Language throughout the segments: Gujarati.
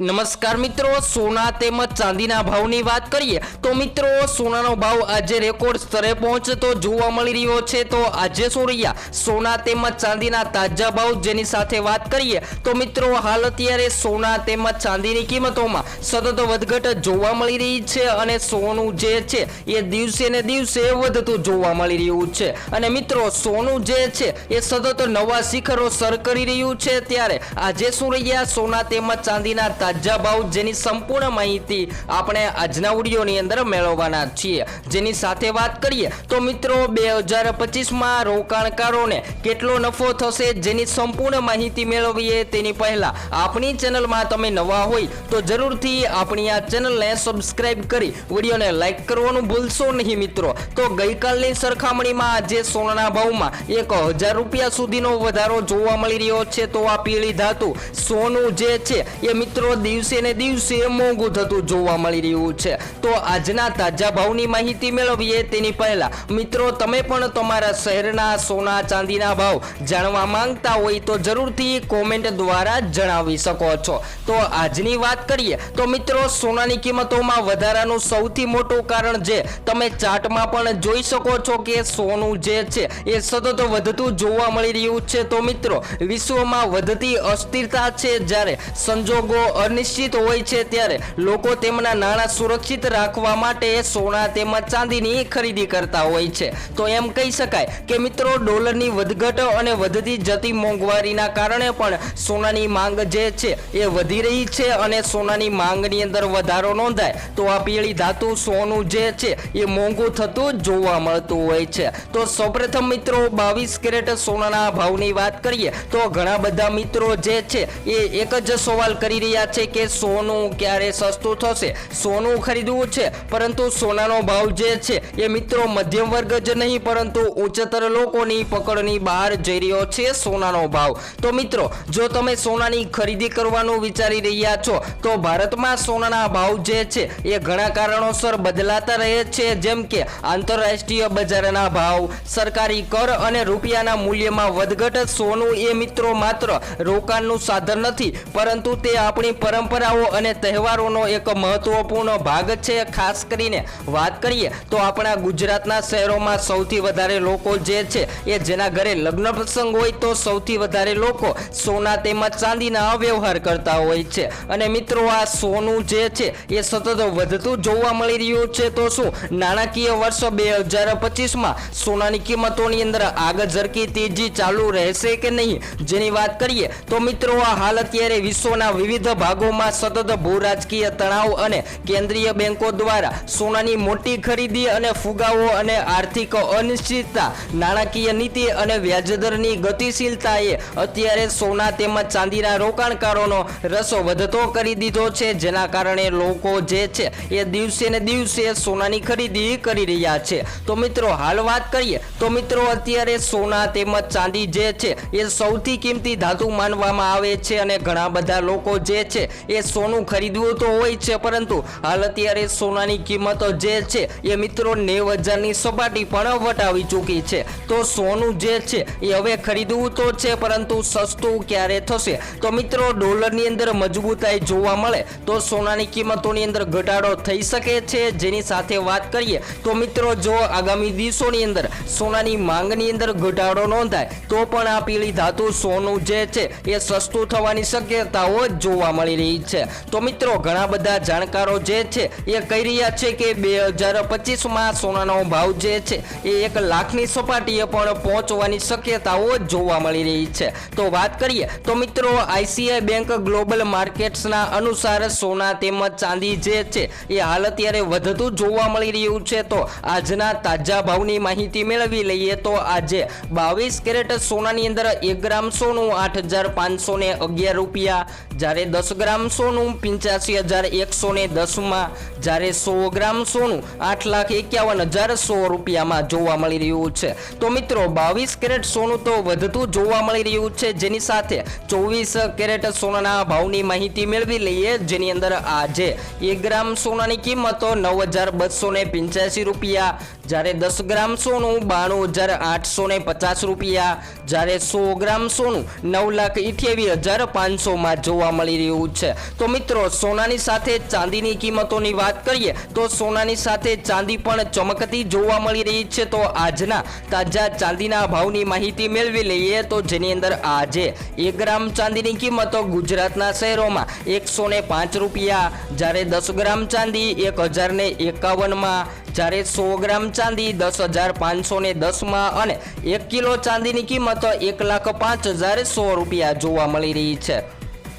નમસ્કાર મિત્રો, સોના તેમજ ચાંદીના ભાવની વાત કરીએ, તો મિત્રો, સોનાનો ભાવ આજે રેકોર્ડ સ્તરે પહોંચતો જોવા મળી રહ્યો છે. તો આજે શું રહ્યા? સોના તેમજ ચાંદીના તાજા ભાવ જેની સાથે વાત કરીએ, તો મિત્રો, હાલ અત્યારે સોના તેમજ ચાંદીની કિંમતોમાં સતત વધઘટ જોવા મળી રહી છે અને સોનું જે છે, એ દિવસે ને દિવસે વધતું જોવા મળી રહ્યું છે. અને મિત્રો, સોનું જે છે, એ સતત નવા શિખરો સર કરી રહ્યું છે. ત્યારે આજે શું રહ્યા? સોના તેમજ ચાંદીના તાજા ભાવ જેની સંપૂર્ણ માહિતી આપણે આજના ઓડિયોની અંદર મેળવવાના છીએ. જેની સાથે વાત કરીએ તો મિત્રો બે હજાર પચીસમાં રોકાણકારોને કેટલો નફો થશે જેની સંપૂર્ણ માહિતી મેળવીએ તેની પહેલાં આપણી ચેનલમાં તમે નવા હોય તો જરૂરથી આપણી આ ચેનલને સબસ્ક્રાઈબ કરી વિડીયોને લાઈક કરવાનું ભૂલશો નહીં મિત્રો. તો ગઈકાલની સરખામણીમાં આજે સોનાના ભાવમાં એક હજાર રૂપિયા સુધીનો વધારો જોવા મળી રહ્યો છે. તો આ પીળી ધાતુ સોનું જે છે એ મિત્રો દિવસે ને દિવસે મોંઘું થતું જોવા મળી રહ્યું છે. તો આજના તાજા ભાવની માહિતી મેળવીએ તેની પહેલા. મિત્રો, તમે પણ તમારા શહેરના સોના ચાંદીના ભાવ જાણવા માંગતા હોય તો જરૂરથી કોમેન્ટ દ્વારા જણાવી શકો છો. તો આજની વાત કરીએ. તો મિત્રો, સોનાની કિંમતોમાં વધારાનું સૌથી મોટું કારણ જે તમે ચાર્ટમાં પણ જોઈ શકો છો કે સોનું જે છે એ સતત વધતું જોવા મળી રહ્યું છે. તો મિત્રો, વિશ્વમાં વધતી અસ્થિરતા છે જ્યારે સંજોગો અનિશ્ચિત હોય છે ત્યારે લોકો તેમના નાણાં સુરક્ષિત રાખવા માટે સોના તેમજ ચાંદીની ખરીદી કરતા હોય છે. તો એમ કહી શકાય કે મિત્રો, ડોલરની વધઘટ અને વધતી જતી મોંઘવારીના કારણે પણ સોનાની માંગ જે છે એ વધી રહી છે અને સોનાની માંગની અંદર વધારો નોંધાય. તો આ પીળી ધાતુ સોનું જે છે એ મોંઘું થતું જોવા મળતું હોય છે. તો સૌપ્રથમ મિત્રો, બાવીસ કેરેટ સોનાના ભાવની વાત કરીએ તો ઘણા બધા મિત્રો જે છે એ એક જ સવાલ કરી રહ્યા છે. કે સોનું ક્યારે સસ્તું થશે? સોનું ખરીદવું છે, પરંતુ સોનાનો ભાવ જે છે એ મિત્રો મધ્યમ વર્ગ જ નહીં, પરંતુ ઉચ્ચતર લોકોની પકડની બહાર જઈ રહ્યો છે સોનાનો ભાવ. તો મિત્રો, જો તમે સોનાની ખરીદી કરવાનું વિચારી રહ્યા છો, તો ભારતમાં સોનાના ભાવ જે છે એ ઘણા કારણોસર બદલાતા રહે છે, જેમ કે આંતરરાષ્ટ્રીય બજારના ભાવ, સરકારી કર અને રૂપિયાના મૂલ્યમાં વધઘટ. સોનું એ મિત્રો માત્ર રોકાણનું સાધન નથી, પરંતુ તે આપણી પરંપરાઓ અને તહેવારોનો એક મહત્વપૂર્ણ ભાગ છે. ખાસ કરીને વાત કરીએ તો આપણા ગુજરાતના શહેરોમાં સૌથી વધારે લોકો જે છે એ જેના ઘરે લગ્ન પ્રસંગ હોય તો સૌથી વધારે લોકો સોના તેમજ ચાંદીના વ્યવહાર કરતા હોય છે. અને મિત્રો, આ સોનું જે છે એ સતત વધતું જોવા મળી રહ્યું છે. તો શું નાણાકીય વર્ષ બે હજાર પચીસમાં સોનાની કિંમતોની અંદર આગ ઝરકી તેજી ચાલુ રહેશે કે નહીં? જેની વાત કરીએ તો મિત્રો, આ હાલ અત્યારે વિશ્વના વિવિધ ભાગોમાં સતત ભૂ રાજકીય તણાવ અને કેન્દ્રીય બેંકો દ્વારા સોનાની મોટી ખરીદી અને ફુગાવો અને આર્થિક અનિશ્ચિતતા, નાણાકીય નીતિ અને વ્યાજદરની ગતિશીલતાએ અત્યારે સોના તેમજ ચાંદીના રોકાણકારોનો રસો વધતો કરી દીધો છે, જેના કારણે લોકો જે છે એ દિવસે ને દિવસે સોનાની ખરીદી કરી રહ્યા છે. તો મિત્રો, હાલ વાત કરીએ, તો મિત્રો, અત્યારે સોના તેમજ ચાંદી જે છે એ સૌથી કિંમતી ધાતુ માનવામાં આવે છે અને ઘણા બધા લોકો જે છે એ સોનું ખરીદવું તો હોય છે, પરંતુ હાલ અત્યારે સોનાની કિંમતો જે છે, એ મિત્રો નેવ હજારની સપાટી પણ વટાવી ચૂકી છે. તો સોનું જે છે, એ હવે ખરીદવું તો છે, પરંતુ સસ્તું ક્યારે થશે? તો મિત્રો, ડોલરની અંદર મજબૂતાઈ જોવા મળે તો સોનાની કિંમતોની અંદર ઘટાડો થઈ શકે છે. જેની સાથે વાત કરીએ તો મિત્રો, જો આગામી દિવસોની અંદર સોનાની માંગની અંદર ઘટાડો નોંધાય, તો પણ આ પીળી ધાતુ સોનું જે છે, એ સસ્તું થવાની શક્યતાઓ જોવા મળી રહી છે. તો મિત્રો, ઘણા બધા જાણકારો જે છે, એ કહી રહ્યા છે કે બે હજાર પચીસમાં સોનાનો ભાવ જે છે, એ એક લાખની સપાટીએ પણ પહોંચવાની શક્યતાઓ જોવા મળી રહી છે. તો વાત કરીએ, તો મિત્રો આઈસીઆઈ બેંક ગ્લોબલ માર્કેટ્સના અનુસાર સોના તેમજ ચાંદી જે છે, એ હાલ અત્યારે વધતું જોવા મળી રહ્યું છે. તો આજના તાજા ભાવની માહિતી મેળવી લઈએ તો આજે બાવીસ કેરેટ સોનાની અંદર એક ગ્રામ સોનું આઠ હજાર પાંચસો ને અગિયાર રૂપિયા, જ્યારે દસ ગ્રામ સોનું પંચ્યાસી હજાર એકસો ને દસમાં જ્યારે સો ગ્રામ સોનું આઠ લાખ એકાવન હજાર સો રૂપિયામાં જોવા મળી રહ્યું છે. તો મિત્રો, બાવીસ કેરેટ સોનું તો વધતું જોવા મળી રહ્યું છે. જેની સાથે ચોવીસ કેરેટ સોનાના ભાવની માહિતી મેળવી લઈએ. જેની અંદર આજે એક ગ્રામ સોનાની કિંમતો નવ હજાર બસો પંચ્યાસી રૂપિયા જ્યારે દસ ગ્રામ સોનું, બાણું હજાર આઠસો ને પચાસ રૂપિયા. જ્યારે સો ગ્રામ સોનું, નવ લાખ ઇઠ્યાવીસ હજાર પાંચસોમાં જોવા મળી રહ્યું છે. તો મિત્રો, સોનાની સાથે ચાંદીની કિંમતોની વાત કરીએ, તો સોનાની સાથે ચાંદી પણ ચમકતી જોવા મળી રહી છે. તો આજના તાજા ચાંદીના ભાવની માહિતી મેળવી લઈએ તો જેની અંદર આજે એક ગ્રામ ચાંદીની કિંમતો ગુજરાતના શહેરોમાં એકસો પાંચ રૂપિયા. જ્યારે દસ ગ્રામ ચાંદી એક હજાર એકાવનમાં. જ્યારે સો ગ્રામ ચાંદી દસ હજાર પાંચસો ને દસમાં અને એક કિલો ચાંદીની કિંમત એક લાખ પાંચ હજાર સો રૂપિયા જોવા મળી રહી છે.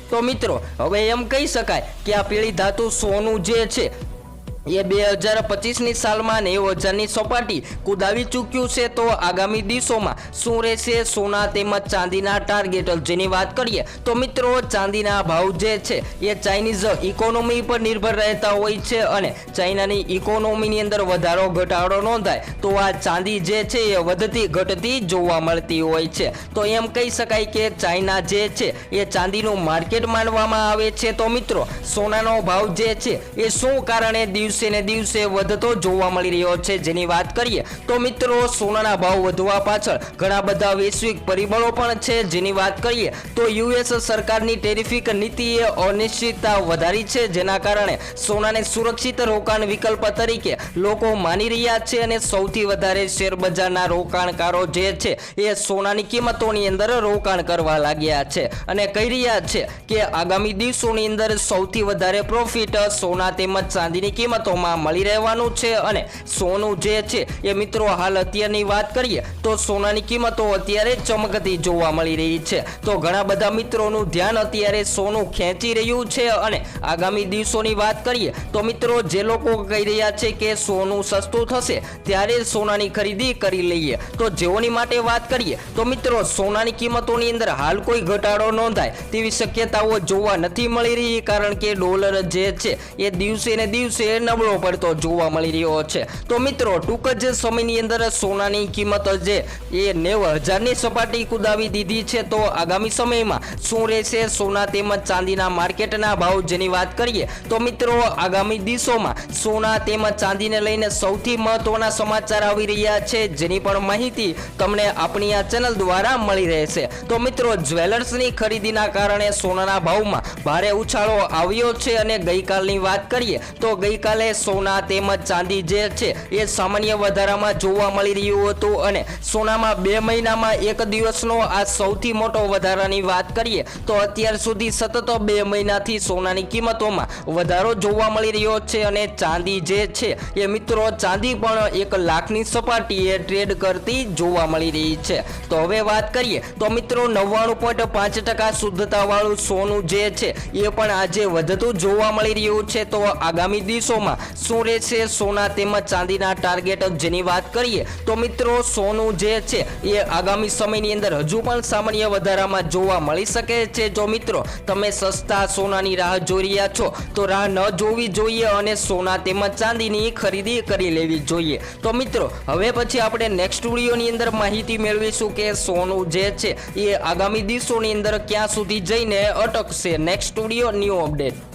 તો મિત્રો, હવે એમ કહી શકાય કે આ પીળી ધાતુ સોનું જે છે એ બે હજાર પચીસની સાલમાં નેવું હજારની સપાટી કુદાવી ચૂક્યું છે તો આગામી દિવસોમાં શું રહેશે? સોના તેમજ ચાંદીના ટાર્ગેટ જેની વાત કરીએ તો મિત્રો, ચાંદીના ભાવ જે છે એ ચાઇનીઝ ઇકોનોમી પર નિર્ભર રહેતા હોય છે અને ચાઇનાની ઇકોનોમીની અંદર વધારો, ઘટાડો નોંધાય તો આ ચાંદી જે છે એ વધતી ઘટતી જોવા મળતી હોય છે. તો એમ કહી શકાય કે ચાઇના જે છે એ ચાંદીનું માર્કેટ માનવામાં આવે છે. તો મિત્રો, સોનાનો ભાવ જે છે એ શું કારણે દિવસે ને દિવસે વધતો જોવા મળી રહ્યો છે. જેની વાત કરીએ તો મિત્રો, સોનાના ભાવ વધવા પાછળ ઘણા બધા વૈશ્વિક પરિબળો પણ છે. જેની વાત કરીએ તો યુએસ સરકારની ટેરિફિક નીતિએ અનિશ્ચિતતા વધારી છે. જેના કારણે સોનાને સુરક્ષિત રોકાણ વિકલ્પ તરીકે લોકો માની રહ્યા છે અને સૌથી વધારે શેરબજારના રોકાણકારો જે છે એ સોનાની કિંમતોની અંદર રોકાણ કરવા લાગ્યા છે અને કહી રહ્યા છે કે આગામી દિવસોની અંદર સૌથી વધારે પ્રોફિટ સોના તેમજ ચાંદીની કિંમતોમાં મળી રહેવાનું છે અને સોનું જે છે એ મિત્રો હાલ અત્યારની વાત કરીએ તો સોનાની કિંમતો અત્યારે ચમકતી જોવા મળી રહી છે. તો ઘણા બધા મિત્રોનું ધ્યાન અત્યારે સોનું ખેંચી રહ્યું છે અને આગામી દિવસોની વાત કરીએ તો મિત્રો જે લોકો કહી રહ્યા છે કે સોનું સસ્તું થશે ત્યારે સોનાની ખરીદી કરી લઈએ. તો જેઓની માટે વાત કરીએ તો મિત્રો સોનાની કિંમતોની અંદર હાલ કોઈ ઘટાડો નોંધાય તેવી શક્યતાઓ જોવા નથી મળી રહી કારણ કે ડોલર જે છે એ દિવસે ને દિવસે નબળો પડતો જોવા મળી રહ્યો છે. તો મિત્રો, ટૂંક જ સમયની અંદર સોનાની કિંમત જે એ નેવ હજારની સપાટી કુદાવી દીધી છે. તો આગામી સમયમાં શું રહેશે? સોના તેમજ ચાંદીના માર્કેટના ભાવ જેની વાત કરીએ, તો મિત્રો, આગામી દિવસોમાં સોના તેમજ ચાંદીને લઈને સૌથી મહત્વના સમાચાર આવી રહ્યા છે, જેની પણ માહિતી તમને આપણી આ ચેનલ દ્વારા મળી રહેશે. તો મિત્રો, જ્વેલર્સની ખરીદીના કારણે સોનાના ભાવમાં ભારે ઉછાળો આવ્યો છે અને ગઈકાલની વાત કરીએ, તો ગઈકાલે સોના તેમજ ચાંદી જે છે. એ સામાન્ય વધારામાં જોવા મળી રહ્યું હતું અને સોનામાં બે મહિનામાં એક દિવસનો આ સૌથી મોટો વધારાની વાત કરીએ તો અત્યાર સુધી સતત બે મહિનાથી સોનાની કિંમતોમાં વધારો જોવા મળી રહ્યો છે અને ચાંદી જે છે. એ મિત્રો, ચાંદી પણ એક લાખની સપાટીએ ટ્રેડ કરતી જોવા મળી રહી છે. તો હવે વાત કરીએ તો મિત્રો, નવ્વાણું પોઈન્ટ પાંચ ટકા શુદ્ધતાવાળું સોનું જે છે, એ પણ આજે વધતું જોવા મળી રહ્યું છે. તો આગામી દિવસોમાં શું રહેશે સોના તેમજ ચાંદીના ટાર્ગેટ જેની વાત કરીએ તો મિત્રો સોનું જે છે એ આગામી સમયની અંદર હજુ પણ સામાન્ય વધારામાં જોવા મળી શકે છે. જો મિત્રો તમે સસ્તા સોનાની રાહ જોઈ રહ્યા છો, તો રાહ ન જોવી જોઈએ અને સોના તેમજ ચાંદીની ખરીદી કરી લેવી જોઈએ. તો મિત્રો, હવે પછી આપણે નેક્સ્ટ વિડીયોની અંદર માહિતી મેળવીશું કે સોનું જે છે એ આગામી દિવસોની અંદર ક્યાં સુધી જઈને અટકશે. Next video new update